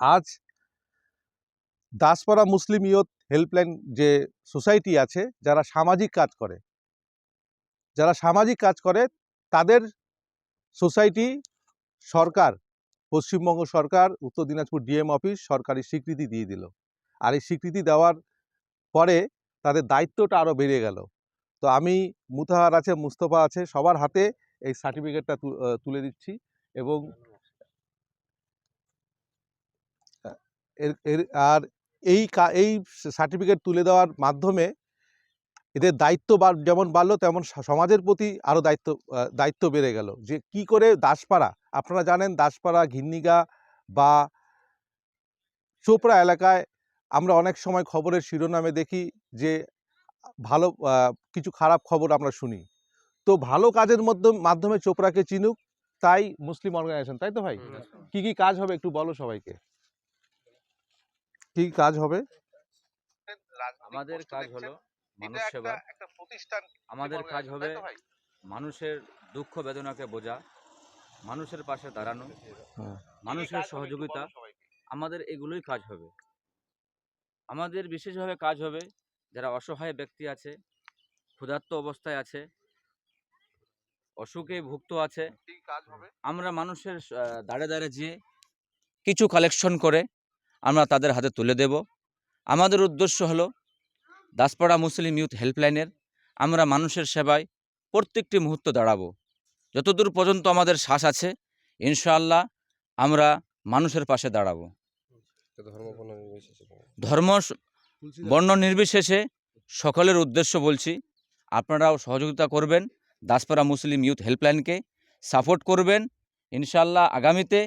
আজ দাসপাড়া মুসলিম ইয়ত হেল্পলাইন যে সোসাইটি আছে, যারা সামাজিক কাজ করে, যারা সামাজিক কাজ করে, তাদের সোসাইটি সরকার, পশ্চিমবঙ্গ সরকার, উত্তর দিনাজপুর ডিএম অফিস সরকারি স্বীকৃতি দিয়ে দিল। আর এই স্বীকৃতি দেওয়ার পরে তাদের দায়িত্বটা আরও বেড়ে গেল। তো আমি মুতাহার আছে, মুস্তফা আছে, সবার হাতে এই সার্টিফিকেটটা তুলে দিচ্ছি এবং এর এর আর এই এই সার্টিফিকেট তুলে দেওয়ার মাধ্যমে এদের দায়িত্ব যেমন বাড়লো তেমন সমাজের প্রতি আরও দায়িত্ব দায়িত্ব বেড়ে গেল। যে কি করে দাসপাড়া আপনারা জানেন দাসপাড়া ঘিন্নিগা বা চোপড়া এলাকায় আমরা অনেক সময় খবরের শিরোনামে দেখি যে ভালো কিছু খারাপ খবর আমরা শুনি। তো ভালো কাজের মধ্যে মাধ্যমে চোপড়াকে চিনুক তাই মুসলিম অর্গানাইজেশন তাই তো ভাই? কি কি কাজ হবে একটু বলো সবাইকে। কি কাজ হবে? আমাদের কাজ হলো মানুষ সেবা। আমাদের কাজ হবে মানুষের দুঃখ বেদনাকে বোঝা মানুষের পাশে দাঁড়ানো হ্যাঁ। মানুষের সহযোগিতা। আমাদের এগুলোই কাজ হবে। আমাদের বিশেষভাবে কাজ হবে যারা অসহায় ব্যক্তি আছে ক্ষুধার্ত অবস্থায় আছে অসুখে ভুক্ত আছে আমরা মানুষের দাঁড়ে দাঁড়ে যেয়ে কিছু কালেকশন করে আমরা তাদের হাতে তুলে দেব। আমাদের উদ্দেশ্য হলো দাসপাড়া মুসলিম ইউথ হেল্পলাইনের আমরা মানুষের সেবায় প্রত্যেকটি মুহূর্ত দাঁড়াবো। যতদূর পর্যন্ত আমাদের শ্বাস আছে ইনশাআল্লাহ আমরা মানুষের পাশে দাঁড়াবো। ধর্ম বর্ণ নির্বিশেষে সকলের উদ্দেশ্য বলছি আপনারাও সহযোগিতা করবেন দাসপাড়া মুসলিম ইউথ হেল্পলাইনকে সাপোর্ট করবেন ইনশাআল্লাহ আগামীতে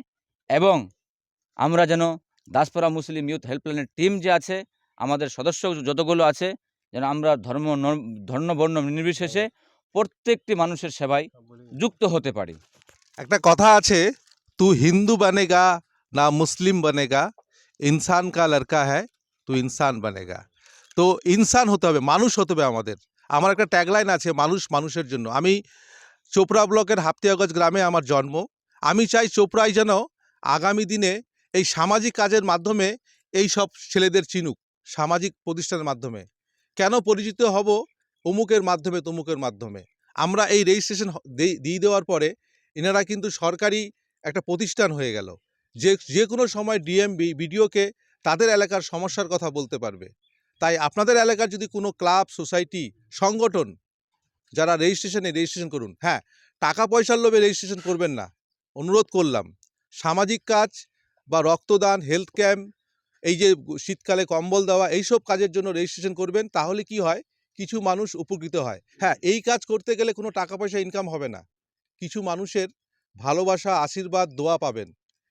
এবং আমরা যেন দাসপাড়া মুসলিম ইউথ হেল্পলাইনের টিম যে আছে, আমাদের সদস্য যতগুলো আছে, যেন আমরা ধর্ম ধর্ম বর্ণ নির্বিশেষে প্রত্যেকটি মানুষের সেবায় যুক্ত হতে পারি। একটা কথা আছে, তু হিন্দু বনেগা না মুসলিম বনেগা, ইনসান কা লড়কা হ্যায়, তু ইনসান বনেগা। তো ইনসান হতে হবে, মানুষ হতে হবে আমাদের। আমার একটা ট্যাগলাইন আছে, মানুষ মানুষের জন্য। আমি চোপড়া ব্লকের হাপ্তিয়াগজ গ্রামে আমার জন্ম। আমি চাই চোপড়ায় যেন আগামী দিনে এই সামাজিক কাজের মাধ্যমে এই সব ছেলেদের চিনুক, সামাজিক প্রতিষ্ঠানের মাধ্যমে। কেন পরিচিত হব? অমুকের মাধ্যমে, তমুকের মাধ্যমে। আমরা এই রেজিস্ট্রেশন দিয়ে দেওয়ার পরে এনারা কিন্তু সরকারি একটা প্রতিষ্ঠান হয়ে গেল। যে যে কোনো সময় ডিএমবি বিডিওকে তাদের এলাকার সমস্যার কথা বলতে পারবে। তাই আপনাদের এলাকার যদি কোনো ক্লাব সোসাইটি সংগঠন যারা রেজিস্ট্রেশনে রেজিস্ট্রেশন করুন হ্যাঁ টাকা পয়সার লোভে রেজিস্ট্রেশন করবেন না। অনুরোধ করলাম, সামাজিক কাজ বা রক্তদান হেলথ ক্যাম্প এই যে শীতকালে কম্বল দেওয়া, এইসব কাজের জন্য রেজিস্ট্রেশন করবেন, তাহলে কি হয়? কিছু মানুষ উপকৃত হয়। হ্যাঁ এই কাজ করতে গেলে কোনো টাকা পয়সা ইনকাম হবে না। কিছু মানুষের ভালোবাসা, আশীর্বাদ, দোয়া পাবেন।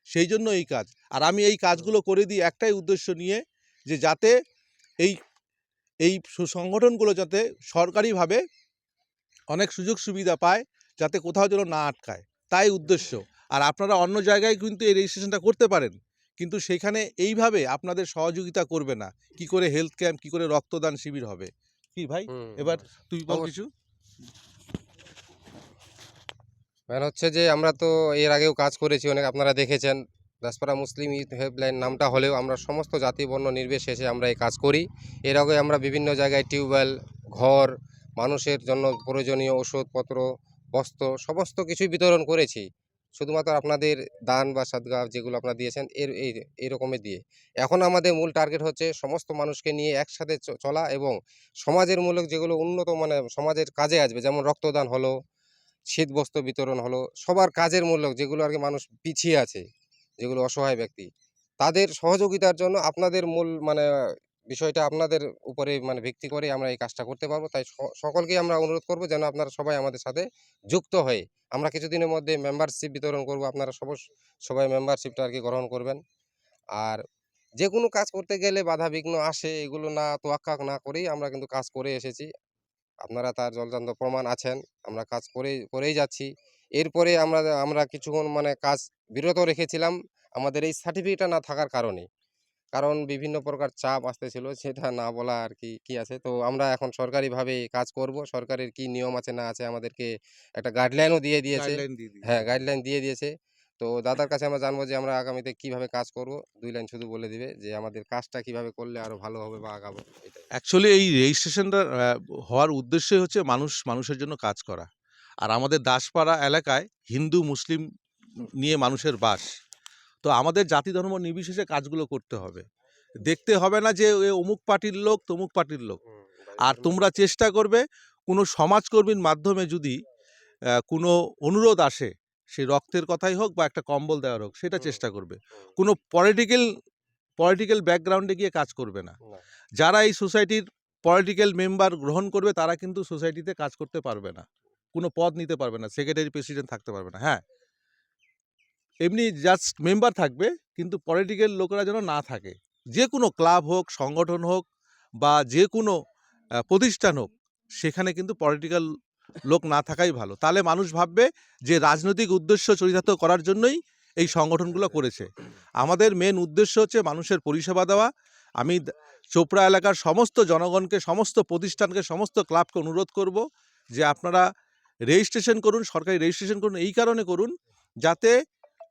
সেই জন্য এই কাজ। আর আমি এই কাজগুলো করে দিই একটাই উদ্দেশ্য নিয়ে, যে যাতে এই এই সংগঠনগুলো যাতে সরকারিভাবে অনেক সুযোগ সুবিধা পায়, যাতে কোথাও যেন না আটকায়। তাই উদ্দেশ্য। আর আপনারা অন্য জায়গায় কিন্তু এই রেজিস্ট্রেশনটা করতে পারেন। কিন্তু সেখানে এইভাবে আপনাদের সহযোগিতা করবে না। কি করে হেলথ ক্যাম্প কি করে রক্তদান শিবির হবে। কি ভাই? এবার তুই বল কিছু। ম্যান হচ্ছে যে আমরা তো এর আগেও কাজ করেছি অনেক আপনারা দেখেছেন। দাসপাড়া মুসলিম ইউথ হেল্পলাইন নামটা হলেও আমরা সমস্ত জাতি বর্ণ নির্বিশেষে আমরা এই কাজ করি। এর আগে আমরা বিভিন্ন জায়গায় টিউবওয়েল ঘর মানুষের জন্য প্রয়োজনীয় ওষুধপত্র বস্ত্র সমস্ত কিছুই বিতরণ করেছি। শুধুমাত্র আপনাদের দান বা সদ্গা যেগুলো আপনারা দিয়েছেন, এর এই রকমের দিয়ে। এখন আমাদের মূল টার্গেট হচ্ছে সমস্ত মানুষকে নিয়ে একসাথে চলা এবং সমাজের মূলক যেগুলো উন্নত মানে সমাজের কাজে আসবে, যেমন রক্তদান হলো শীত বস্ত্র বিতরণ হলো, সবার কাজের মূলক যেগুলো আর কি মানুষ পিছিয়ে আছে, যেগুলো অসহায় ব্যক্তি, তাদের সহযোগিতার জন্য আপনাদের মূল মানে বিষয়টা আপনাদের উপরে মানে ভিত্তি করে আমরা এই কাজটা করতে পারব। তাই সকলকেই আমরা অনুরোধ করব যেন আপনারা সবাই আমাদের সাথে যুক্ত হয়ে, আমরা কিছুদিনের মধ্যে মেম্বারশিপ বিতরণ করব। আপনারা সব সবাই মেম্বারশিপটা আর কি গ্রহণ করবেন। আর যে কোনো কাজ করতে গেলে বাধা বিঘ্ন আসে, এগুলো না তোয়াক্কা না করেই আমরা কিন্তু কাজ করে এসেছি। আপনারা তার জলজান্ত প্রমাণ আছেন, আমরা কাজ করে করেই যাচ্ছি। এরপরে আমরা আমরা কিছুক্ষণ মানে কাজ বিরত রেখেছিলাম। আমাদের এই সার্টিফিকেটটা না থাকার কারণে। কারণ বিভিন্ন প্রকার চাপ আসতেছিল সেটা না বলা আর কি কি আছে। তো আমরা এখন সরকারিভাবে কাজ করব সরকারের কি নিয়ম আছে না আছে আমাদেরকে একটা গাইডলাইনও দিয়ে দিয়েছে। হ্যাঁ গাইডলাইন দিয়ে দিয়েছে। তো দাদার কাছে আমরা জানব যে আমরা আগামীতে কীভাবে কাজ করব? দুই লাইন শুধু বলে দিবে যে আমাদের কাজটা কীভাবে করলে আরও ভালো হবে বা আগাবো অ্যাকচুয়ালি এই রেজিস্ট্রেশনটা হওয়ার উদ্দেশ্যই হচ্ছে মানুষ মানুষের জন্য কাজ করা। আর আমাদের দাসপাড়া এলাকায় হিন্দু মুসলিম নিয়ে মানুষের বাস। তো আমাদের জাতি ধর্ম নির্বিশেষে কাজগুলো করতে হবে। দেখতে হবে না যে অমুক পার্টির লোক তমুক পার্টির লোক। আর তোমরা চেষ্টা করবে কোনো সমাজকর্মীর মাধ্যমে যদি কোনো অনুরোধ আসে সে রক্তের কথাই হোক বা একটা কম্বল দেওয়ার হোক সেটা চেষ্টা করবে। কোনো পলিটিক্যাল পলিটিক্যাল ব্যাকগ্রাউন্ডে গিয়ে কাজ করবে না। যারা এই সোসাইটির পলিটিক্যাল মেম্বার গ্রহণ করবে তারা কিন্তু সোসাইটিতে কাজ করতে পারবে না। কোনো পদ নিতে পারবে না সেক্রেটারি প্রেসিডেন্ট থাকতে পারবে না। হ্যাঁ এমনি জাস্ট মেম্বার থাকবে, কিন্তু পলিটিক্যাল লোকেরা যেন না থাকে। যে কোনো ক্লাব হোক, সংগঠন হোক, বা যে কোনো প্রতিষ্ঠান হোক, সেখানে কিন্তু পলিটিক্যাল লোক না থাকাই ভালো। তাহলে মানুষ ভাববে যে রাজনৈতিক উদ্দেশ্য চরিতার্থ করার জন্যই এই সংগঠনগুলো করেছে। আমাদের মেন উদ্দেশ্য হচ্ছে মানুষের পরিষেবা দেওয়া। আমি চোপড়া এলাকার সমস্ত জনগণকে, সমস্ত প্রতিষ্ঠানকে, সমস্ত ক্লাবকে অনুরোধ করব যে আপনারা রেজিস্ট্রেশন করুন, সরকারি রেজিস্ট্রেশন করুন, এই কারণে করুন, যাতে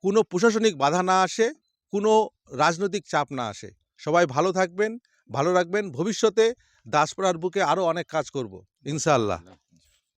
কোনো প্রশাসনিক বাধা না আসে, কোনো রাজনৈতিক চাপ না আসে। সবাই ভালো থাকবেন, ভালো রাখবেন। ভবিষ্যতে দাসপাড়ার বুকে আরও অনেক কাজ করব, ইনশাআল্লাহ।